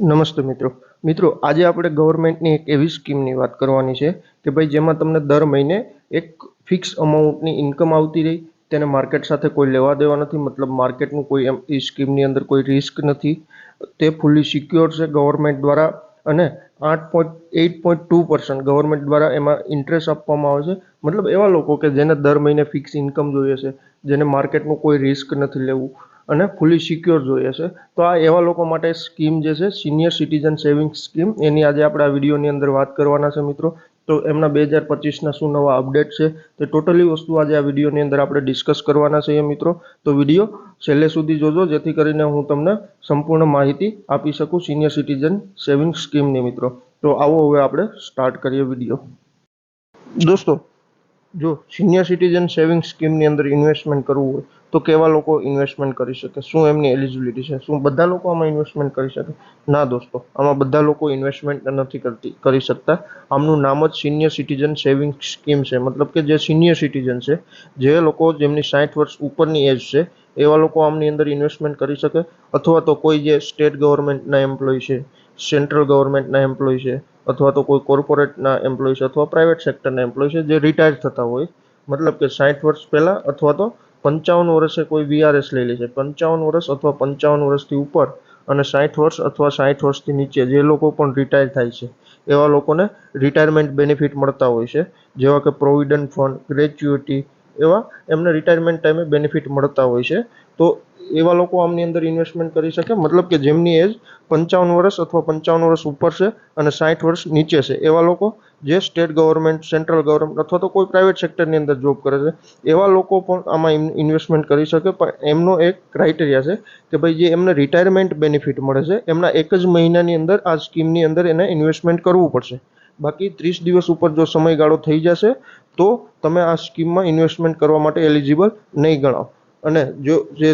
નમસ્તે મિત્રો. મિત્રો, આજે આપણે ગવર્મેન્ટની એક એવી સ્કીમની વાત કરવાની છે કે ભાઈ જેમાં તમને દર મહિને એક ફિક્સ અમાઉન્ટની ઇન્કમ આવતી રહી, તેને માર્કેટ સાથે કોઈ લેવા દેવા નથી, મતલબ માર્કેટનું કોઈ એમ, એ સ્કીમની અંદર કોઈ રિસ્ક નથી. તે ફૂલી સિક્યોર છે ગવર્મેન્ટ દ્વારા અને આઠ point eight point two percent government દ્વારા એમાં ઇન્ટરેસ્ટ આપવામાં આવે છે. મતલબ એવા લોકો કે જેને દર મહિને ફિક્સ ઇન્કમ જોઈએ છે, જેને માર્કેટનું કોઈ રિસ્ક નથી લેવું. અને ફૂલી સિક્યોર જોઈએ છે. તો આ એવા લોકો માટે સ્કીમ જે છે સિનિયર સિટીઝન સેવિંગ સ્કીમ એની આજે આપણે આ વિડીયોની અંદર વાત કરવાના છે મિત્રો. તો એમના બે હજાર પચીસના શું નવા અપડેટ છે, તે ટોટલી વસ્તુ આજે આ વિડીયોની અંદર આપણે ડિસ્કસ કરવાના છીએ મિત્રો. તો વીડિયો છેલ્લે સુધી જોજો, જેથી કરીને હું તમને સંપૂર્ણ માહિતી આપી શકું સિનિયર સિટીઝન સેવિંગ સ્કીમની મિત્રો. તો આવો હવે આપણે સ્ટાર્ટ કરીએ વીડિયો. દોસ્તો જો સિનિયર સિટીઝન સેવિંગ સ્કીમની અંદર ઇન્વેસ્ટમેન્ટ કરવું હોય, તો કેવા લોકો ઇન્વેસ્ટમેન્ટ કરી શકે? શું એમની એલિજિબિલિટી છે? શું બધા લોકો આમાં ઇન્વેસ્ટમેન્ટ કરી શકે? ના દોસ્તો, આમાં બધા લોકો ઇન્વેસ્ટમેન્ટ નથી કરતી, કરી શકતા. આમનું નામ જ સિનિયર સિટીઝન સેવિંગ સ્કીમ છે. મતલબ કે જે સિનિયર સિટીઝન છે, જે લોકો જેમની સાઠ વર્ષ ઉપરની એજ છે, એવા લોકો આમની અંદર ઇન્વેસ્ટમેન્ટ કરી શકે. અથવા તો કોઈ જે સ્ટેટ ગવર્મેન્ટના એમ્પ્લોય છે સેન્ટ્રલ ગવર્મેન્ટના એમ્પ્લોય છે અથવા તો કોઈ કોર્પોરેટના એમ્પ્લોય અથવા પ્રાઇવેટ સેક્ટરના એમ્પ્લોય છે, જે રિટાયર થતા હોય, મતલબ કે સાઠ વર્ષ પહેલાં અથવા તો પંચાવન વર્ષે કોઈ વીઆરએસ લઈ લે છે. પંચાવન વર્ષ અથવા પંચાવન વર્ષથી ઉપર અને સાઠ વર્ષ અથવા સાઠ વર્ષથી નીચે જે લોકો પણ રિટાયર થાય છે, એવા લોકોને રિટાયરમેન્ટ બેનિફિટ મળતા હોય છે. જેવા કે પ્રોવિડન્ટ ફંડ ગ્રેચ્યુટી એવા એમને રિટાયરમેન્ટ ટાઈમે બેનિફિટ મળતા હોય છે. તો એવા લોકો આમની અંદર ઇન્વેસ્ટમેન્ટ કરી શકે. મતલબ કે જેમની એજ પંચાવન વર્ષ અથવા પંચાવન વર્ષ ઉપર છે અને સાઠ વર્ષ નીચે છે. એવા લોકો જે સ્ટેટ ગવર્મેન્ટ સેન્ટ્રલ ગવર્મેન્ટ અથવા તો કોઈ પ્રાઇવેટ સેક્ટરની અંદર જોબ કરે છે, એવા લોકો પણ આમાં ઇન્વેસ્ટમેન્ટ કરી શકે. પણ એમનો એક ક્રાઇટેરિયા છે કે ભાઈ જે એમને રિટાયરમેન્ટ બેનિફિટ મળે છે, એમના એક જ મહિનાની અંદર આ સ્કીમની અંદર એને ઇન્વેસ્ટમેન્ટ કરવું પડશે. બાકી ત્રીસ દિવસ ઉપર જો સમયગાળો થઈ જશે તો તમે આ સ્કીમમાં ઇન્વેસ્ટમેન્ટ કરવા માટે એલિજિબલ નહીં ગણાવ. અને જો જે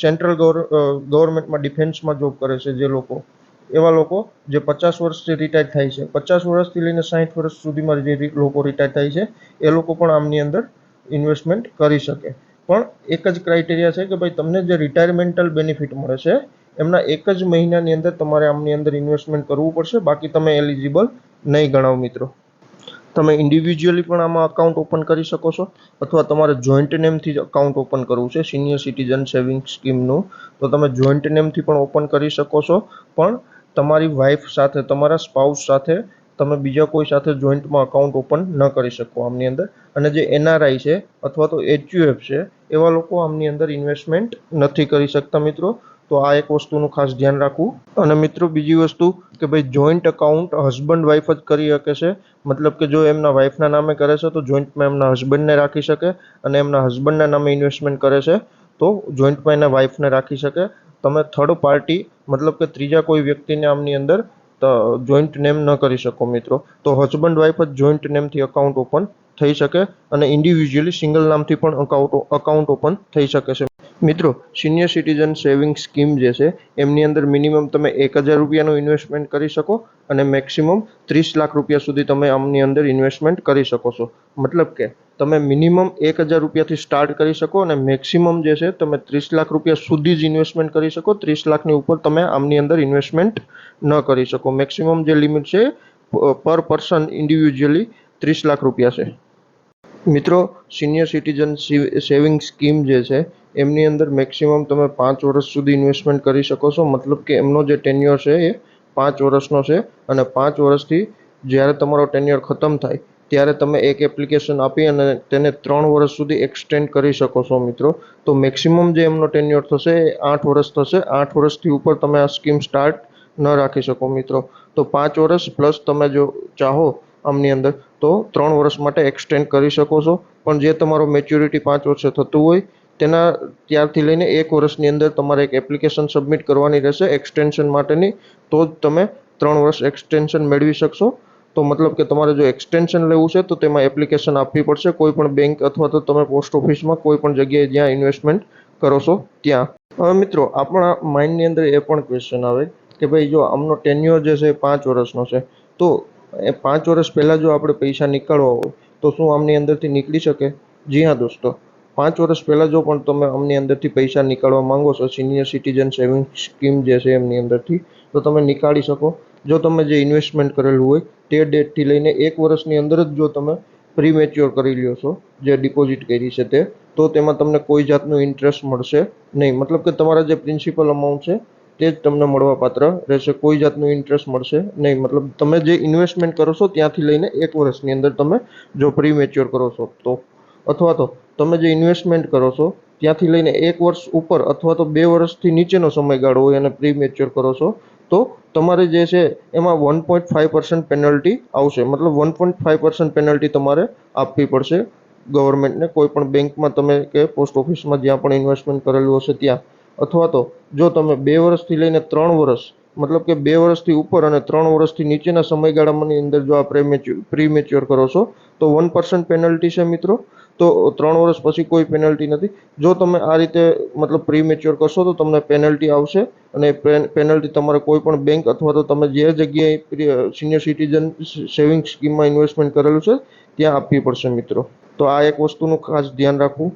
સેન્ટ્રલ ગવર્મેન્ટમાં ડિફેન્સમાં જોબ કરે છે જે લોકો, એવા લોકો જે પચાસ વર્ષથી રિટાયર થાય છે. પચાસ વર્ષથી લઈને સાઠ વર્ષ સુધીમાં જે લોકો રિટાયર થાય છે, એ લોકો પણ આમની અંદર ઇન્વેસ્ટમેન્ટ કરી શકે. પણ એક જ ક્રાઇટેરિયા છે કે ભાઈ તમને જે રિટાયરમેન્ટલ બેનિફિટ મળે છે, એમના એક જ મહિનાની અંદર તમારે આમની અંદર ઇન્વેસ્ટમેન્ટ કરવું પડશે, બાકી તમે એલિજિબલ નહીં ગણાવ મિત્રો. તમે ઇન્ડિવિજ્યુઅલી પણ આમાં અકાઉન્ટ ઓપન કરી શકો છો, અથવા તમારે જોઈન્ટ નેમથી જ અકાઉન્ટ ઓપન કરવું છે સિનિયર સિટીઝન સેવિંગ સ્કીમનું તો તમે જોઈન્ટ નેમથી પણ ઓપન કરી શકો છો, પણ તમારી વાઈફ સાથે, તમારા સ્પાઉસ સાથે તમે બીજા કોઈ સાથે જોઈન્ટમાં અકાઉન્ટ ઓપન ન કરી શકો આમની અંદર. અને જે એનઆરઆઈ છે, અથવા તો એચયુએફ છે, એવા લોકો આમની અંદર ઇન્વેસ્ટમેન્ટ નથી કરી શકતા મિત્રો. તો આ એક વસ્તુનું ખાસ ધ્યાન રાખવું. અને મિત્રો, બીજી વસ્તુ કે ભાઈ જોઈન્ટ અકાઉન્ટ હસબન્ડ વાઈફ જ કરી શકે છે. મતલબ કે જો એમના વાઈફના નામે કરે છે, તો જોઈન્ટમાં એમના હસબન્ડને રાખી શકે અને એમના હસબન્ડના નામે ઇન્વેસ્ટમેન્ટ કરે છે, તો જોઈન્ટમાં એના વાઈફને રાખી શકે. તમે થર્ડ પાર્ટી મતલબ કે ત્રીજા કોઈ વ્યક્તિને આમની અંદર જોઈન્ટ નેમ ન કરી શકો મિત્રો. તો હસબન્ડ વાઈફ જ જોઈન્ટ નેમથી અકાઉન્ટ ઓપન થઈ શકે અને ઇન્ડિવિજ્યુઅલી સિંગલ નામથી પણ અકાઉન્ટ અકાઉન્ટ ઓપન થઈ શકે છે મિત્રો સિનિયર સિટીઝન સેવિંગ સ્કીમ જે છે, એમની અંદર મિનિમમ તમે એક હજાર રૂપિયાનું ઇન્વેસ્ટમેન્ટ કરી શકો અને મેક્સિમમ ત્રીસ લાખ રૂપિયા સુધી તમે આમની અંદર ઇન્વેસ્ટમેન્ટ કરી શકો છો. મતલબ કે તમે મિનિમમ એક હજાર રૂપિયાથી સ્ટાર્ટ કરી શકો અને મેક્સિમમ જે છે, તમે ત્રીસ લાખ રૂપિયા સુધી જ ઇન્વેસ્ટમેન્ટ કરી શકો. ત્રીસ લાખની ઉપર તમે આમની અંદર ઇન્વેસ્ટમેન્ટ ન કરી શકો. મેક્સિમમ જે લિમિટ છે પર પર્સન ઇન્ડિવિજ્યુઅલી ત્રીસ લાખ રૂપિયા છે. મિત્રો સિનિયર સિટીઝન સેવિંગ સ્કીમ જે છે એમની અંદર મેક્સિમમ તમે પાંચ વર્ષ સુધી ઇન્વેસ્ટમેન્ટ કરી શકો છો. મતલબ કે એમનો જે ટેન્યુઅર છે એ પાંચ વર્ષનો છે અને પાંચ વર્ષથી જ્યારે તમારો ટેન્યુઅર ખતમ થાય ત્યારે તમે એક એપ્લિકેશન આપી અને તેને ત્રણ વર્ષ સુધી એક્સટેન્ડ કરી શકો છો મિત્રો. તો મેક્સિમમ જે એમનો ટેન્યુઅર થશે એ આઠ વર્ષ થશે. આઠ વર્ષથી ઉપર તમે આ સ્કીમ સ્ટાર્ટ ન રાખી શકો મિત્રો. તો પાંચ વર્ષ પ્લસ તમે જો ચાહો આમની અંદર તો ત્રણ વર્ષ માટે એક્સટેન્ડ કરી શકો છો. પણ જે તમારો મેચ્યોરિટી પાંચ વર્ષે થતું હોય તેના ત્યારથી લઈને એક વર્ષની અંદર તમારે એક એપ્લિકેશન સબમિટ કરવાની રહેશે એક્સટેન્શન માટેની. તો જ તમે ત્રણ વર્ષ એક્સટેન્શન મેળવી શકશો. તો મતલબ કે તમારે જો એક્સટેન્શન લેવું છે તો તેમાં એપ્લિકેશન આપવી પડશે. કોઈ પણ બેંક અથવા તો તમે પોસ્ટ ઓફિસમાં કોઈ પણ જગ્યાએ જ્યાં ઇન્વેસ્ટમેન્ટ કરો છો ત્યાં. હવે મિત્રો, આપણા માઇન્ડની અંદર એ પણ ક્વેશ્ચન આવે કે ભાઈ જો આમનો ટેન્યુઅર જે છે એ પાંચ વર્ષનો છે. તો એ પાંચ વર્ષ પહેલાં જો આપણે પૈસા નીકાળવા હોય તો શું આમની અંદરથી નીકળી શકે? જી હા દોસ્તો. પાંચ વર્ષ પહેલાં જો પણ તમે અમની અંદરથી પૈસા નીકાળવા માંગો છો સિનિયર સિટીઝન સેવિંગ સ્કીમ જે છે એમની અંદરથી, તો તમે નીકાળી શકો. જો તમે જે ઇન્વેસ્ટમેન્ટ કરેલું હોય, તે ડેટથી લઈને એક વર્ષની અંદર જ જો તમે પ્રીમેચ્યોર કરી લ્યો છો, જે ડિપોઝિટ કરી છે તે, તો તેમાં તમને કોઈ જાતનું ઇન્ટરેસ્ટ મળશે નહીં. મતલબ કે તમારા જે પ્રિન્સિપલ અમાઉન્ટ છે, તે જ તમને મળવાપાત્ર રહેશે. કોઈ જાતનું ઇન્ટરેસ્ટ મળશે નહીં. મતલબ તમે જે ઇન્વેસ્ટમેન્ટ કરો છો, ત્યાંથી લઈને એક વર્ષની અંદર તમે જો પ્રીમેચ્યોર કરો છો, તો અથવા તો તમે જે ઇન્વેસ્ટમેન્ટ કરો છો, ત્યાંથી લઈને એક વર્ષ ઉપર અથવા તો બે વર્ષથી નીચેનો સમયગાળો હોય અને પ્રીમેચ્યોર કરો છો, તો તમારે જે છે એમાં one point five percent penalty આવશે. મતલબ one point five percent penalty તમારે આપવી પડશે. ગવર્મેન્ટને કોઈ પણ બેંકમાં તમે કે પોસ્ટ ઓફિસમાં જ્યાં પણ ઇન્વેસ્ટમેન્ટ કરેલું હશે ત્યાં. અથવા તો જો તમે બે વર્ષથી લઈને ત્રણ વર્ષ, મતલબ કે બે વર્ષથી ઉપર અને ત્રણ વર્ષથી નીચેના સમયગાળામાંની અંદર જો આ પ્રેમેચ્યોર પ્રીમેચ્યોર કરો છો, તો વન પર્સન્ટ પેનલ્ટી છે મિત્રો. તો ત્રણ વર્ષ પછી કોઈ પેનલ્ટી નથી. જો તમે આ રીતે મતલબ પ્રીમેચ્યોર કરશો તો તમને પેનલ્ટી આવશે અને પેનલ્ટી તમારે કોઈ પણ બેંક અથવા તો તમે જે જગ્યાએ સિનિયર સિટીઝન સેવિંગ સ્કીમમાં ઇન્વેસ્ટમેન્ટ કરેલું છે, ત્યાં આપવી પડશે મિત્રો. તો આ એક વસ્તુનું ખાસ ધ્યાન રાખવું.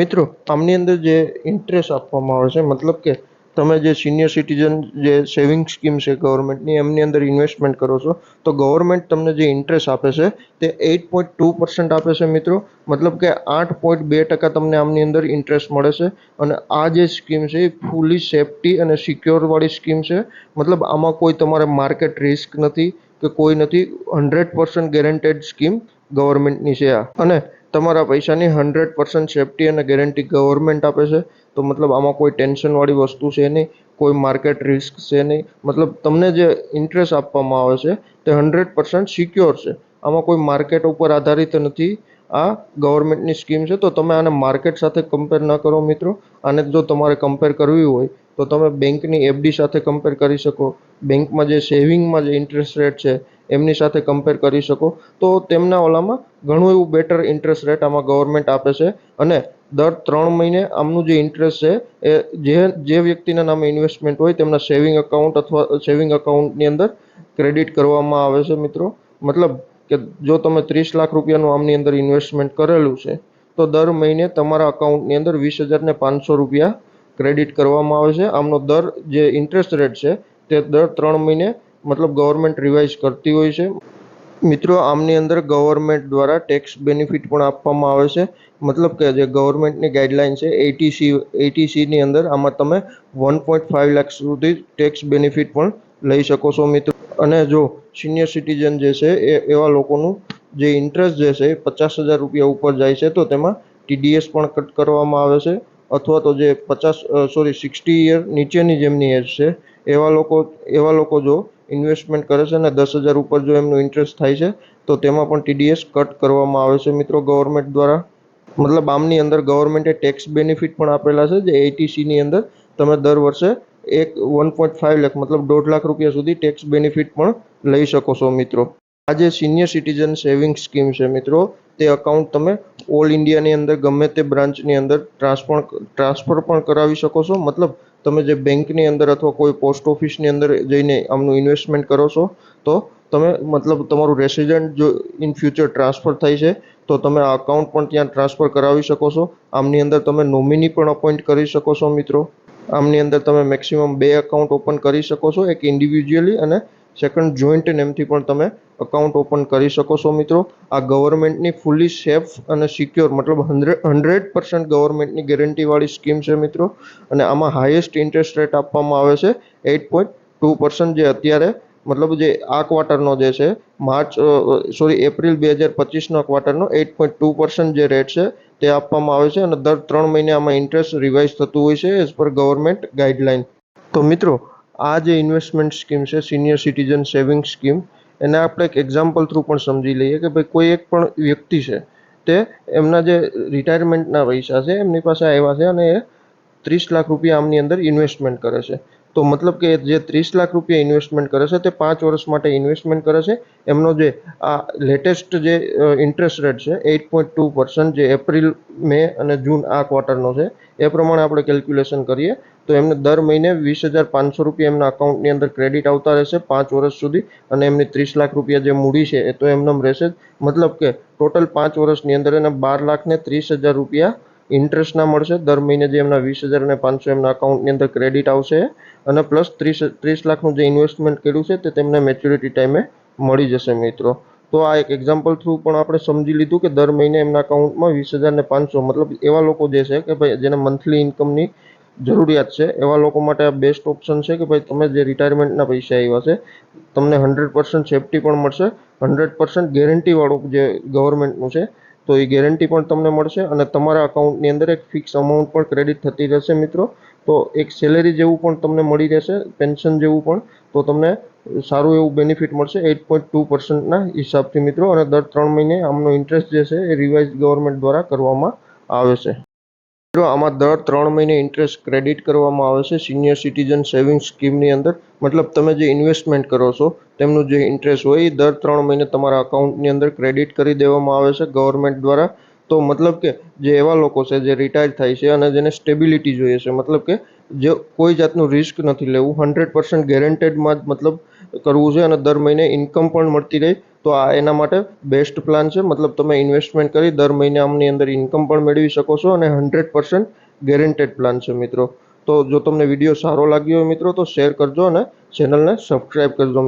મિત્રો, આમની અંદર જે ઇન્ટરેસ્ટ આપવામાં આવે છે, મતલબ કે તમે જે સિનિયર સિટીઝન જે સેવિંગ સ્કીમ છે ગવર્મેન્ટની એમની અંદર ઇન્વેસ્ટમેન્ટ કરો છો, તો ગવર્મેન્ટ તમને જે ઇન્ટરેસ્ટ આપે છે, તે એઇટ પોઈન્ટ ટુ પર્સન્ટ આપે છે મિત્રો. મતલબ કે આઠ પોઈન્ટ બે ટકા તમને આમની અંદર ઇન્ટરેસ્ટ મળે છે. અને આ જે સ્કીમ છે એ ફૂલી સેફટી અને સિક્યોરવાળી સ્કીમ છે. મતલબ આમાં કોઈ તમારે માર્કેટ રિસ્ક નથી કે કોઈ નથી. હંડ્રેડ પર્સન્ટ ગેરંટેડ સ્કીમ ગવર્મેન્ટની છે આ. અને તમારા પૈસાની હંડ્રેડ પર્સન્ટ સેફટી અને ગેરંટી ગવર્મેન્ટ આપે છે. તો મતલબ આમાં કોઈ ટેન્શનવાળી વસ્તુ છે નહીં, કોઈ માર્કેટ રિસ્ક છે નહીં. મતલબ તમને જે ઇન્ટરેસ્ટ આપવામાં આવે છે તે હંડ્રેડ પર્સન્ટ સિક્યોર છે. આમાં કોઈ માર્કેટ ઉપર આધારિત નથી આ ગવર્મેન્ટની સ્કીમ છે. તો તમે આને માર્કેટ સાથે કમ્પેર ન કરો મિત્રો. આને જો તમારે કમ્પેર કરવી હોય તો તમે બેંકની એફડી સાથે કમ્પેર કરી શકો. બેંકમાં જે સેવિંગમાં જે ઇન્ટરેસ્ટ રેટ છે, એમની સાથે કમ્પેર કરી શકો. તો તેમના ઓલામાં ઘણું એવું બેટર ઇન્ટરેસ્ટ રેટ આમાં ગવર્મેન્ટ આપે છે. અને દર ત્રણ મહિને આમનું જે ઇન્ટરેસ્ટ છે, એ જે જે વ્યક્તિના નામે ઇન્વેસ્ટમેન્ટ હોય, તેમના સેવિંગ અકાઉન્ટ અથવા સેવિંગ અકાઉન્ટની અંદર ક્રેડિટ કરવામાં આવે છે મિત્રો. મતલબ કે જો તમે ત્રીસ લાખ રૂપિયાનું આમની અંદર ઇન્વેસ્ટમેન્ટ કરેલું છે, તો દર મહિને તમારા અકાઉન્ટની અંદર વીસ હજાર ને પાંચસો રૂપિયા ક્રેડિટ કરવામાં આવે છે. આમનો દર જે ઇન્ટરેસ્ટ રેટ છે, તે દર ત્રણ મહિને મતલબ ગવર્મેન્ટ રિવાઇઝ કરતી હોય છે. મિત્રો, આમની અંદર ગવર્મેન્ટ દ્વારા ટેક્સ બેનિફિટ પણ આપવામાં આવે છે. મતલબ કે જે ગવર્મેન્ટની ગાઈડલાઇન છે એટીસી એટીસીની અંદર આમાં તમે વન પોઈન્ટ ફાઇવ લાખ સુધી ટેક્સ બેનિફિટ પણ લઈ શકો છો મિત્રો. અને જો સિનિયર સિટીઝન જે છે, એ, એવા લોકોનું જે ઇન્ટરેસ્ટ જે છે, એ પચાસ હજાર રૂપિયા ઉપર જાય છે, તો તેમાં ટીડીએસ પણ કટ કરવામાં આવે છે. અથવા તો જે પચાસ સોરી સિક્સટી યર નીચેની જેમની એજ છે, એવા લોકો એવા લોકો જો ઇન્વેસ્ટમેન્ટ કરે છે અને દસ હજાર ઉપર જો એમનું ઇન્ટરેસ્ટ થાય છે, તો તેમાં પણ ટીડીએસ કટ કરવામાં આવે છે મિત્રો ગવર્મેન્ટ દ્વારા. મતલબ આમની અંદર ગવર્મેન્ટે ટેક્સ બેનિફિટ પણ આપેલા છે, જે એટીસીની અંદર તમે દર વર્ષે એક વન પોઈન્ટ ફાઇવ લાખ મતલબ દોઢ લાખ રૂપિયા સુધી ટેક્સ બેનિફિટ પણ લઈ શકો છો મિત્રો. આ જે સિનિયર સિટીઝન સેવિંગ સ્કીમ છે મિત્રો. તે અકાઉન્ટ તમે ઓલ ઇન્ડિયાની અંદર, ગમે તે બ્રાન્ચની અંદર ટ્રાન્સફર ટ્રાન્સફર પણ કરાવી શકો છો. મતલબ તમે જે બેંકની અંદર અથવા કોઈ પોસ્ટ ઓફિસની અંદર જઈને આમનું ઇન્વેસ્ટમેન્ટ કરો છો, તો તમે મતલબ તમારું રેસિડન્ટ જો ઇન ફ્યુચર ટ્રાન્સફર થાય છે, તો તમે આ અકાઉન્ટ પણ ત્યાં ટ્રાન્સફર કરાવી શકો છો. આમની અંદર તમે નોમિની પણ અપોઇન્ટ કરી શકો છો મિત્રો. આમની અંદર તમે મેક્સિમમ બે અકાઉન્ટ ઓપન કરી શકો છો, એક ઇન્ડિવિજ્યુઅલી અને સેકન્ડ જોઈન્ટ નેમથી પણ તમે અકાઉન્ટ ઓપન કરી શકો છો મિત્રો. આ ગવર્મેન્ટની ફૂલી સેફ અને સિક્યોર મતલબ હંડ્રેડ હંડ્રેડ પર્સન્ટ ગવર્મેન્ટની ગેરંટીવાળી સ્કીમ છે મિત્રો. અને આમાં હાઈએસ્ટ ઇન્ટરેસ્ટ રેટ આપવામાં આવે છે એઇટ પોઈન્ટ ટુ પર્સન્ટ જે અત્યારે મતલબ જે આ ક્વાર્ટરનો જે છે, માર્ચ સોરી એપ્રિલ બે હજાર પચીસનો ક્વાર્ટરનો એઇટ પોઈન્ટ ટુ પર્સન્ટ જે રેટ છે તે આપવામાં આવે છે. અને દર ત્રણ મહિને આમાં ઇન્ટરેસ્ટ રિવાઇઝ થતું હોય છે એઝ પર ગવર્મેન્ટ ગાઈડલાઇન તો મિત્રો આ જે ઇન્વેસ્ટમેન્ટ સ્કીમ છે સિનિયર સિટીઝન સેવિંગ સ્કીમ એને આપણે એક એક્ઝામ્પલ થ્રુ પણ સમજી લઈએ કે ભાઈ કોઈ એક પણ વ્યક્તિ છે, તે એમના જે રિટાયરમેન્ટના પૈસા છે, એમની પાસે આવ્યા છે અને એ ત્રીસ લાખ રૂપિયા આમની અંદર ઇન્વેસ્ટમેન્ટ કરે છે. તો મતલબ કે જે ત્રીસ લાખ રૂપિયા ઇન્વેસ્ટમેન્ટ કરે છે તે પાંચ વર્ષ માટે ઇન્વેસ્ટમેન્ટ કરે છે. એમનો જે આ લેટેસ્ટ જે ઇન્ટરેસ્ટ રેટ છે એઇટ પોઈન્ટ ટુ પર્સન્ટ જે એપ્રિલ મે અને જૂન આ ક્વાર્ટરનો છે, એ પ્રમાણે આપણે કેલ્ક્યુલેશન કરીએ, તો એમને દર મહિને વીસ હજાર પાંચસો રૂપિયા એમના અકાઉન્ટની અંદર ક્રેડિટ આવતા રહેશે પાંચ વર્ષ સુધી અને એમની ત્રીસ લાખ રૂપિયા જે મૂડી છે એ તો એમનેમ રહેશે મતલબ કે ટોટલ પાંચ વર્ષની અંદર એને બાર લાખ ને ત્રીસ હજાર રૂપિયા ઇન્ટરેસ્ટના મળશે. દર મહિને જે એમના વીસ હજાર અને પાંચસો એમના અકાઉન્ટની અંદર ક્રેડિટ આવશે અને પ્લસ ત્રીસ ત્રીસ લાખનું જે ઇન્વેસ્ટમેન્ટ કર્યું છે તે તેમને મેચ્યોરિટી ટાઈમે મળી જશે મિત્રો. તો આ એક એક્ઝામ્પલ થ્રુ પણ આપણે સમજી લીધું કે દર મહિને એમના અકાઉન્ટમાં વીસ હજાર ને પાંચસો મતલબ એવા લોકો જે છે કે ભાઈ જેને મંથલી ઇન્કમની જરૂરિયાત છે, એવા લોકો માટે આ બેસ્ટ ઓપ્શન છે કે ભાઈ તમે જે રિટાયરમેન્ટના પૈસા આવ્યા છે, તમને હંડ્રેડ પર્સન્ટ સેફટી પણ મળશે. હંડ્રેડ પર્સન્ટ ગેરંટીવાળું જે ગવર્મેન્ટનું છે તો એ ગેરંટી પણ તમને મળશે અને તમારા અકાઉન્ટની અંદર એક ફિક્સ અમાઉન્ટ પણ ક્રેડિટ થતી રહેશે મિત્રો. તો એક સેલેરી જેવું પણ તમને મળી રહેશે પેન્શન જેવું પણ. તો તમને સારું એવું બેનિફિટ મળશે એઇટ પોઈન્ટ ટુ પર્સન્ટના હિસાબથી મિત્રો. અને દર ત્રણ મહિને આમનો ઇન્ટરેસ્ટ જે છે એ રિવાઇઝ ગવર્મેન્ટ દ્વારા કરવામાં આવે છે. આમાં દર ત્રણ મહિને ઇન્ટરેસ્ટ ક્રેડિટ કરવામાં આવે છે. સિનિયર સિટીઝન સેવિંગ સ્કીમની અંદર, મતલબ તમે જે ઇન્વેસ્ટમેન્ટ કરો છો, તેમનું જે ઇન્ટરેસ્ટ હોય, એ દર ત્રણ મહિને તમારા અકાઉન્ટની અંદર ક્રેડિટ કરી દેવામાં આવે છે ગવર્મેન્ટ દ્વારા. તો મતલબ કે જે એવા લોકો છે, જે રિટાયર થાય છે અને જેને સ્ટેબિલિટી જોઈએ છે, મતલબ કે જે કોઈ જાતનું રિસ્ક નથી લેવું. હંડ્રેડ પર્સન્ટ ગેરેન્ટેડમાં જ મતલબ કરવું છે અને દર મહિને ઇન્કમ પણ મળતી રહે, તો આ એના માટે બેસ્ટ પ્લાન છે. મતલબ તમે ઇન્વેસ્ટમેન્ટ કરી દર મહિને આમની અંદર ઇન્કમ પણ મેળવી શકો છો અને હંડ્રેડ પર્સન્ટ ગેરંટેડ પ્લાન છે મિત્રો. તો જો તમને વીડિયો સારો લાગ્યો હોય મિત્રો, તો શેર કરજો અને ચેનલને સબસ્ક્રાઈબ કરજો મિત્રો.